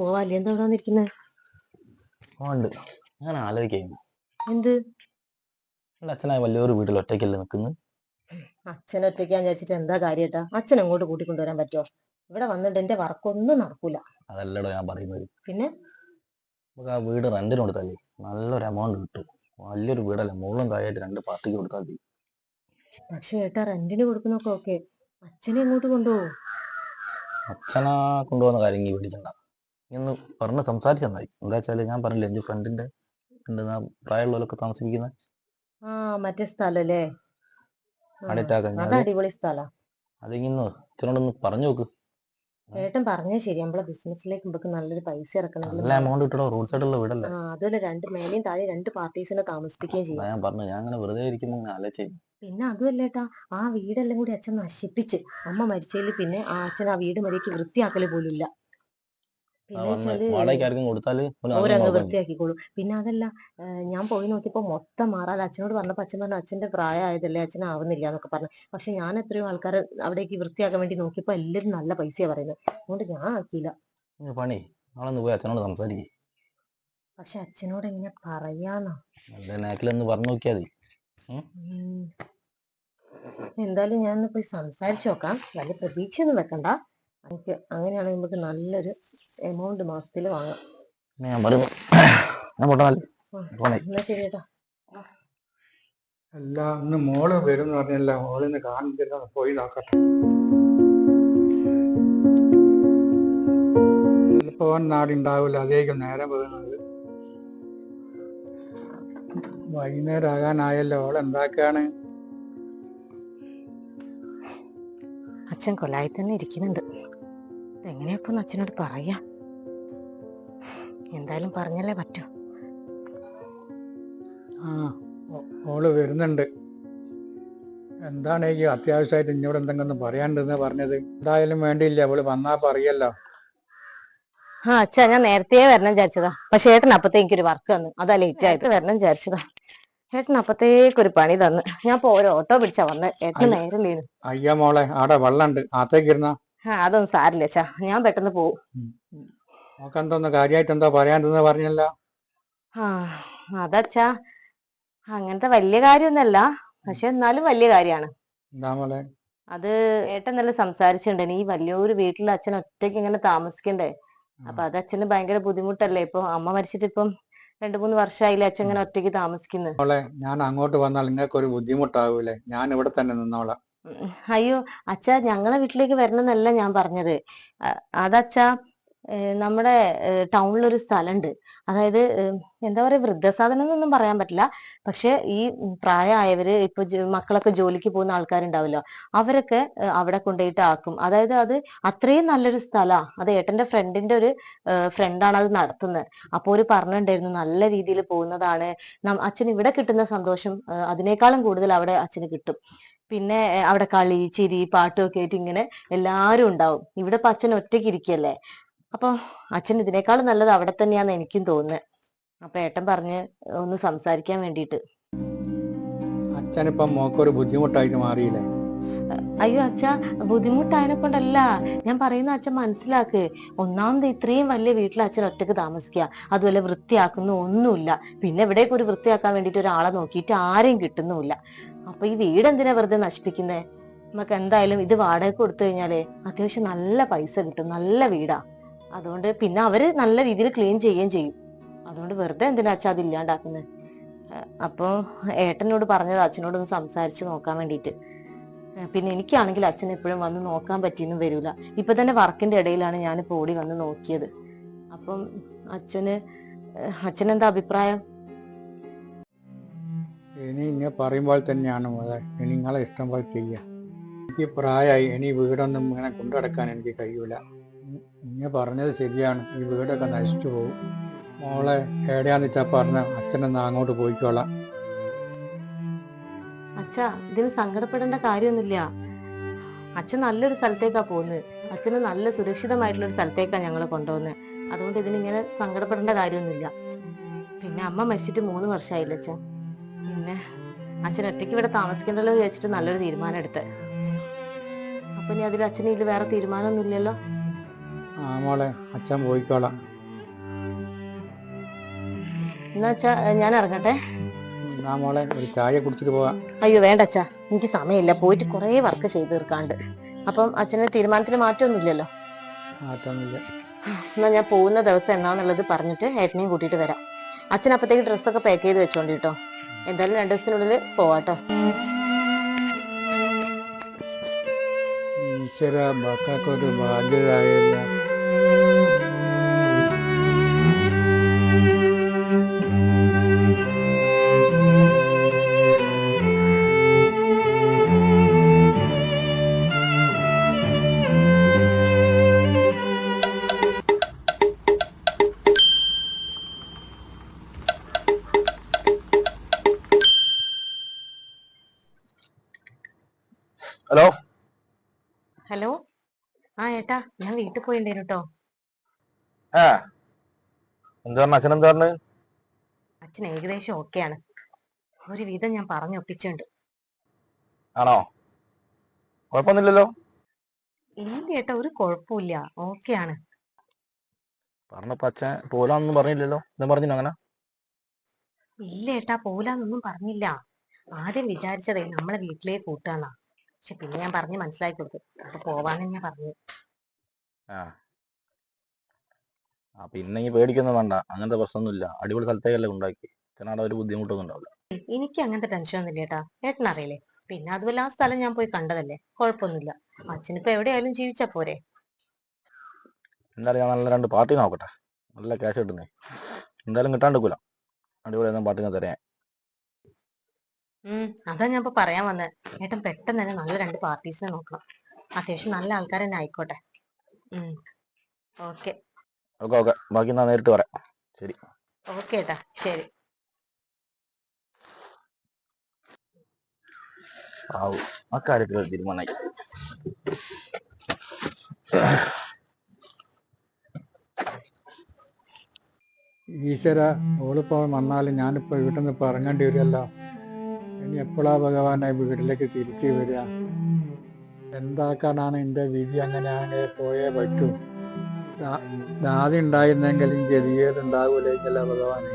പോവാല്ലേ? എന്താ ഇവിടെ വന്നിരിക്കുന്നത് ഉണ്ട്. ആലോചിക്കുന്നു എന്ത്? അച്ഛനായ വലിയൊരു വീട്ടിൽ ഒറ്റയ്ക്കല്ലേ നിൽക്കുന്നു? അച്ഛൻ ഒറ്റയ്ക്കാന്ന് വിചാരിച്ചിട്ട് എന്താ കാര്യട്ടാ? അച്ഛൻ അങ്ങോട്ട് കൂട്ടിക്കൊണ്ടുവരാൻ പറ്റുമോ ഇവിടെ വന്നിട്ട് എന്റെ വർക്കൊന്നും നടക്കൂല. അതല്ലടോ ഞാൻ പറയുന്നത്. പിന്നെ? നമുക്ക് ആ വീട് റെന്റിന് കൊടുത്താലേ നല്ലൊരു എമൗണ്ട് കിട്ടും. വലിയൊരു വീടല്ലേ മുകളിലും താഴെയായിട്ട് രണ്ട് പാർട്ടിക്ക് കൊടുത്താൽ മതി. പക്ഷെ ഏട്ടാ റെന്റിന് കൊടുക്കുന്നൊക്കെ ഓക്കെ. അച്ഛനെ അങ്ങോട്ട് കൊണ്ടുപോകും അച്ഛനാ കൊണ്ടുപോകുന്ന കാര്യം ഈ പിടിക്കണ്ട. ഇന്ന് പറഞ്ഞ് സംസാരിച്ചാൽ മതി. എന്താ വെച്ചാൽ ഞാൻ പറഞ്ഞില്ലേ എന്റെ ആ പ്രായമുള്ളവരൊക്കെ താമസിപ്പിക്കുന്ന ആ മറ്റേ സ്ഥലല്ലേ? അടിപൊളി സ്ഥലാ. അതിങ്ങനെ അച്ഛനോടൊന്ന് പറഞ്ഞു നോക്ക്. ഏട്ടൻ പറഞ്ഞേ ശരി നമ്മളെ ബിസിനസ്സിലേക്ക് നമുക്ക് നല്ലൊരു പൈസ ഇറക്കണമെങ്കിൽ നല്ല എമൗണ്ട് കിട്ടണോ? റോഡ് സൈഡുള്ള വീടല്ലേ? അതുപോലെ രണ്ട് മേലെയും താഴെ രണ്ട് പാർട്ടീസിനെ താമസിപ്പിക്കുകയും ചെയ്യും. ഞാൻ പറഞ്ഞു. ഞാൻ അങ്ങനെ വെറുതെ ഇരിക്കുമ്പോൾ ആലോചിച്ചു പിന്നെ അതുമല്ലേട്ടാ ആ വീടെല്ലാം കൂടി അച്ഛൻ നശിപ്പിച്ച്. അമ്മ മരിച്ചതിൽ പിന്നെ ആ അച്ഛൻ ആ വീട് മര്യാദയ്ക്ക് വൃത്തിയാക്കൽ പോലും ഇല്ല പിന്നെ വൃത്തിയാക്കിക്കോളും. അതല്ല ഞാൻ പോയി നോക്കിയപ്പോ മൊത്തം മാറാതെ അച്ഛനോട് പറഞ്ഞപ്പോ അച്ഛൻ പറഞ്ഞു അച്ഛന്റെ പ്രായമായതല്ലേ അച്ഛൻ ആവുന്നില്ല എന്നൊക്കെ പറഞ്ഞു. പക്ഷെ ഞാൻ എത്രയോ ആൾക്കാരെ അവിടേക്ക് വൃത്തിയാക്കാൻ വേണ്ടി നോക്കിയപ്പോ എല്ലാരും നല്ല പൈസയാ പറയുന്നത്. അതുകൊണ്ട് ഞാൻ ആക്കിയില്ല. പണി. പോയി അച്ഛനോട് സംസാരിക്കും. പക്ഷെ അച്ഛനോട് എങ്ങനെ പറയാന്നാ നാക്കിലൊന്ന് പറഞ്ഞു നോക്കിയാൽ എന്തായാലും ഞാൻ ഒന്ന് പോയി സംസാരിച്ചു നോക്കാം. വലിയ പ്രതീക്ഷയൊന്നും വെക്കണ്ട. എനിക്ക് അങ്ങനെയാണെങ്കിൽ നമുക്ക് നല്ലൊരു എമൗണ്ട് മാസത്തിൽ വാങ്ങാം. ഞാൻ പറയുന്നു. ഞാൻ. പോണേ എന്നാ ശരി കേട്ടോ അല്ല ഇന്ന് മോൾ വരും പറഞ്ഞല്ല. മോളിന്ന് കാണിച്ചില്ല പോയി നോക്കട്ടെ. പോകാൻ നാടുണ്ടാവില്ല അതേക്കും നേരം പോകുന്നത്. വൈകുന്നേരം ആകാനായല്ലോ ഓൾ എന്താക്കാണ്? അച്ഛൻ കൊലായി തന്നെ ഇരിക്കുന്നുണ്ട്. എങ്ങനെയപ്പോ അച്ഛനോട് പറയാ? എന്തായാലും പറഞ്ഞല്ലേ പറ്റൂ. ആ ഓൾ വരുന്നുണ്ട്. എന്താണ് ഈ അത്യാവശ്യമായിട്ട് ഇന്നോട് എന്തെങ്കിലും പറയാണ്ടെന്ന് പറഞ്ഞത്? എന്തായാലും വേണ്ടിയില്ല അവൾ വന്നാ പറയല്ലോ. ആ അച്ഛാ ഞാൻ നേരത്തെ വരണം വിചാരിച്ചതാ. പക്ഷെ ഏട്ടൻ അപ്പത്തേക്ക് എനിക്കൊരു വർക്ക് തന്നു. അതാ ലേറ്റ് ആയിട്ട് വരണം വിചാരിച്ചതാ. ഏട്ടൻ അപ്പത്തേക്ക് ഒരു പണി തന്നു. ഞാൻ ഇപ്പൊ ഒരു ഓട്ടോ പിടിച്ചാ വന്ന്. ഏട്ടൻ നേരം അയ്യ മോളെ ആടെ വെള്ളമുണ്ട് ആത്തേക്കിരുന്ന അതൊന്നും സാരില്ല ചാ ഞാൻ പെട്ടെന്ന് പോവും. നോക്കെന്തോന്ന് കാര്യമായിട്ട് എന്താ പറയാണ്ടെന്ന് പറഞ്ഞല്ല. ആ അതച്ചാ അങ്ങനത്തെ വലിയ കാര്യമൊന്നല്ല പക്ഷെ എന്നാലും വലിയ കാര്യാണ്. എന്താ മോളെ? അത് ഏട്ടൻ നല്ല സംസാരിച്ചിട്ടുണ്ട് ഈ വലിയൊരു വീട്ടിൽ അച്ഛൻ ഒറ്റയ്ക്ക് ഇങ്ങനെ താമസിക്കണ്ടേ? അപ്പൊ അത് അച്ഛന് ഭയങ്കര ബുദ്ധിമുട്ടല്ലേ? ഇപ്പൊ അമ്മ മരിച്ചിട്ട് ഇപ്പം രണ്ടു മൂന്ന് വർഷമായില്ലേ അച്ഛൻ ഇങ്ങനെ ഒറ്റയ്ക്ക് താമസിക്കുന്നത് മോളെ ഞാൻ അങ്ങോട്ട് വന്നാൽ നിങ്ങൾക്ക് ഒരു ബുദ്ധിമുട്ടാവൂലേ? ഞാൻ ഇവിടെ തന്നെ നിന്നോളാം. അയ്യോ അച്ഛ ഞങ്ങളെ വീട്ടിലേക്ക് വരണമെന്നല്ല ഞാൻ പറഞ്ഞത്. അതച്ഛ നമ്മുടെ ടൗണിൽ ഒരു സ്ഥലമുണ്ട് അതായത് എന്താ പറയാ വൃദ്ധസാധനം എന്നൊന്നും പറയാൻ പറ്റില്ല. പക്ഷെ ഈ പ്രായമായവര് ഇപ്പൊ മക്കളൊക്കെ ജോലിക്ക് പോകുന്ന ആൾക്കാരുണ്ടാവല്ലോ അവരൊക്കെ അവിടെ കൊണ്ടുപോയിട്ട് ആക്കും. അതായത് അത് അത്രയും നല്ലൊരു സ്ഥലാ. അത് ഏട്ടന്റെ ഫ്രണ്ടിന്റെ ഒരു ഫ്രണ്ടാണ് അത് നടത്തുന്നത് അപ്പോൾ ഒരു പറഞ്ഞിട്ടുണ്ടായിരുന്നു നല്ല രീതിയിൽ പോകുന്നതാണ്. അച്ഛൻ ഇവിടെ കിട്ടുന്ന സന്തോഷം അതിനേക്കാളും കൂടുതൽ അവിടെ അച്ഛന് കിട്ടും. പിന്നെ അവിടെ കളി ചിരി പാട്ടും ഒക്കെ ആയിട്ട് ഇങ്ങനെ എല്ലാരും ഉണ്ടാവും. ഇവിടെ ഇപ്പൊ അച്ഛൻ ഒറ്റയ്ക്ക് ഇരിക്കല്ലേ അപ്പൊ അച്ഛൻ ഇതിനേക്കാളും നല്ലത് അവിടെ തന്നെയാന്ന് എനിക്കും തോന്നുന്നത് അപ്പൊ ഏട്ടൻ പറഞ്ഞ് ഒന്ന് സംസാരിക്കാൻ വേണ്ടിയിട്ട്. അച്ഛനിപ്പം മോക്കൊരു ബുദ്ധിമുട്ടായിട്ട് മാറിയില്ലേ? അയ്യോ അച്ഛ ബുദ്ധിമുട്ടായതിനെ കൊണ്ടല്ല ഞാൻ പറയുന്ന അച്ഛൻ മനസ്സിലാക്ക്. ഒന്നാമത് ഇത്രയും വലിയ വീട്ടിൽ അച്ഛൻ ഒറ്റയ്ക്ക് താമസിക്കുക. അതുപോലെ വൃത്തിയാക്കുന്ന ഒന്നുമില്ല. പിന്നെ ഇവിടേക്ക് ഒരു വൃത്തിയാക്കാൻ വേണ്ടിട്ട് ഒരാളെ നോക്കിയിട്ട് ആരെയും കിട്ടുന്നുമില്ല. അപ്പൊ ഈ വീട് എന്തിനാ വെറുതെ നശിപ്പിക്കുന്നേ? നമുക്ക് എന്തായാലും ഇത് വാടക കൊടുത്തു കഴിഞ്ഞാലേ അത്യാവശ്യം നല്ല പൈസ കിട്ടും നല്ല വീടാ. അതുകൊണ്ട് പിന്നെ അവർ നല്ല രീതിയിൽ ക്ലീൻ ചെയ്യുകയും ചെയ്യും. അതുകൊണ്ട് വെറുതെ എന്തിനാ അച്ഛാ അത് ഇല്ലാണ്ടാക്കുന്നത് അപ്പൊ ഏട്ടനോട് പറഞ്ഞത് അച്ഛനോടൊന്ന് സംസാരിച്ച് നോക്കാൻ വേണ്ടിയിട്ട്. പിന്നെ എനിക്കാണെങ്കിൽ അച്ഛൻ എപ്പോഴും വന്ന് നോക്കാൻ പറ്റിയെന്നും വരൂല. ഇപ്പൊ തന്നെ വർക്കിന്റെ ഇടയിലാണ് ഞാൻ ഓടി വന്ന് നോക്കിയത്. അപ്പം അച്ഛന് അച്ഛനെന്താ അഭിപ്രായം? ഇനി ഇങ്ങനെ പറയുമ്പോൾ തന്നെയാണ് മോളെ. ഇനി നിങ്ങളെ ഇഷ്ടം പോലെ ചെയ്യാം. എനിക്ക് പ്രായമായി ഇനി വീടൊന്നും ഇങ്ങനെ കൊണ്ടുനടക്കാൻ എനിക്ക് കഴിയൂല. ഇങ്ങനെ പറഞ്ഞത് ശരിയാണ്. ഈ വീടൊക്കെ നശിച്ചു പോകും മോളെ എവിടെയാന്ന് വെച്ചാ പറഞ്ഞ അച്ഛനെ അങ്ങോട്ട് പോയിക്കോളാം. അച്ഛാ ഇതിന് സങ്കടപ്പെടേണ്ട കാര്യമൊന്നുമില്ല. അച്ഛൻ നല്ലൊരു സ്ഥലത്തേക്കാ പോകുന്നത്. അച്ഛന് നല്ല സുരക്ഷിതമായിട്ടുള്ള ഒരു സ്ഥലത്തേക്കാ ഞങ്ങൾ കൊണ്ടുപോകുന്നത്. അതുകൊണ്ട് ഇതിനിങ്ങനെ സങ്കടപ്പെടേണ്ട കാര്യമൊന്നുമില്ല. പിന്നെ അമ്മ മരിച്ചിട്ട് മൂന്ന് വർഷമായില്ല അച്ഛൻ പിന്നെ അച്ഛൻ ഒറ്റയ്ക്ക് ഇവിടെ താമസിക്കണ്ടല്ലോ വിചാരിച്ചിട്ട് നല്ലൊരു തീരുമാനം എടുത്ത്. അപ്പൊ ഇനി അതിൽ അച്ഛന് ഇതിൽ വേറെ തീരുമാനമൊന്നും ഇല്ലല്ലോ? ആ മോളെ അച്ഛൻ പോയിക്കോളാം. എന്നാ അച്ഛാ ഞാൻ ഇറങ്ങട്ടെ. ആ മോളെ ഒരു ചായ കുടിച്ചിട്ട് പോവാം. അയ്യോ വേണ്ട അച്ഛാ. എനിക്ക് സമയമില്ല. പോയിട്ട് കുറേ വർക്ക് ചെയ്ത് തീർക്കാണ്ട്. അപ്പം അച്ഛന് തീരുമാനത്തിന് മാറ്റമൊന്നുമില്ലല്ലോ മാറ്റമൊന്നുമില്ല. എന്നാ ഞാൻ പോകുന്ന ദിവസം എന്നാന്നുള്ളത് പറഞ്ഞിട്ട് ഏട്ടനെയും കൂട്ടിയിട്ട് വരാം. അച്ഛൻ അപ്പത്തേക്ക് ഡ്രസ്സൊക്കെ പാക്ക് ചെയ്ത് വെച്ചോണ്ട് കേട്ടോ എന്തായാലും രണ്ടു ദിവസത്തിനുള്ളിൽ പോവാട്ടോ. ഈശ്വര മക്കൾക്കൊരു ബാധ്യതയായല്ല ഹലോ? ഹലോ? ആ ഏട്ടാ ഞാൻ വീട്ടിൽ പോയിണ്ടേനു കേട്ടോ ആ എന്താ പറഞ്ഞ? അച്ഛൻ എന്താ പറഞ്ഞു? അച്ഛൻ ഏകദേശം ഓക്കെയാണ്. ഒരു വിധം ഞാൻ പറഞ്ഞു ഒപ്പിച്ചുണ്ട്. ആണോ? കുഴപ്പമൊന്നുമില്ലല്ലോ? ഇല്ല ഏട്ടാ ഒരു കുഴപ്പമില്ല. ഓക്കെയാണ്. പറഞ്ഞപ്പോ അച്ഛൻ പോലാന്നൊന്നും പറഞ്ഞില്ലല്ലോ? എന്താ അങ്ങനെ? ഇല്ല ഏട്ടാ പോലാന്നൊന്നും പറഞ്ഞില്ല. ആദ്യം വിചാരിച്ചതേ നമ്മളെ വീട്ടിലേക്ക് കൂട്ടാന്നാ. പക്ഷെ പിന്നെ ഞാൻ പറഞ്ഞ് മനസ്സിലാക്കി കൊടുത്തു. അപ്പൊ പോവാന്ന് ഞാൻ പറഞ്ഞു ആ. ആ പിന്നെ ഈ പേടിക്കൊന്നും വേണ്ട. അങ്ങനത്തെ പ്രശ്നമൊന്നുമില്ല. അടിപൊളി സ്ഥലത്തേക്കല്ലേ ഉണ്ടാക്കി ഒരു ബുദ്ധിമുട്ടൊന്നും ഉണ്ടാവില്ല. എനിക്ക് അങ്ങനത്തെ ടെൻഷൻ ഒന്നുമില്ല ഏട്ടാ ഏട്ടൻ അറിയില്ലേ? പിന്നെ അതുപോലെ ആ സ്ഥലം ഞാൻ പോയി കണ്ടതല്ലേ? കുഴപ്പമൊന്നുമില്ല. അച്ഛനിപ്പോ എവിടെയായാലും ജീവിച്ചാ പോരെ. എന്തായാലും ഞാൻ നല്ല രണ്ട് പാർട്ടി നോക്കട്ടെ. നല്ല ക്യാഷ് കിട്ടുന്നേ. എന്തായാലും കിട്ടാണ്ടിരിക്കൂല. അടിപൊളി പാർട്ടി ഞാൻ തരാം. ഉം അതാ ഞാൻ ഇപ്പൊ പറയാൻ വന്നേ. ഏട്ടൻ പെട്ടെന്ന് തന്നെ നല്ല രണ്ട് പാർട്ടീസിനെ നോക്കണം. അത്യാവശ്യം നല്ല ആൾക്കാർ തന്നെ ആയിക്കോട്ടെ. ഉം ഓക്കെ. Okay okay. ബാക്കി ഞാൻ നേരിട്ട് പറയാം. ശരി. ഓക്കെ ഏട്ടാ. ശരി. ആവും തീരുമാനമായി. ഈശ്വര ഓളിപ്പോ വന്നാലും ഞാനിപ്പോ വീട്ടിൽ നിന്ന് ഇപ്പൊ ഇറങ്ങേണ്ടി വരുമല്ലോ ഇനി എപ്പോഴാ ഭഗവാനെ വീട്ടിലേക്ക് തിരിച്ചു വരിക? എന്താക്കാനാണ് എന്റെ വിധി? അങ്ങനെ അങ്ങനെ പോയേ പറ്റൂ. ആദ്യം ഉണ്ടായിരുന്നെങ്കിൽ ഉണ്ടാവൂലെങ്കിലോ ഭഗവാനെ.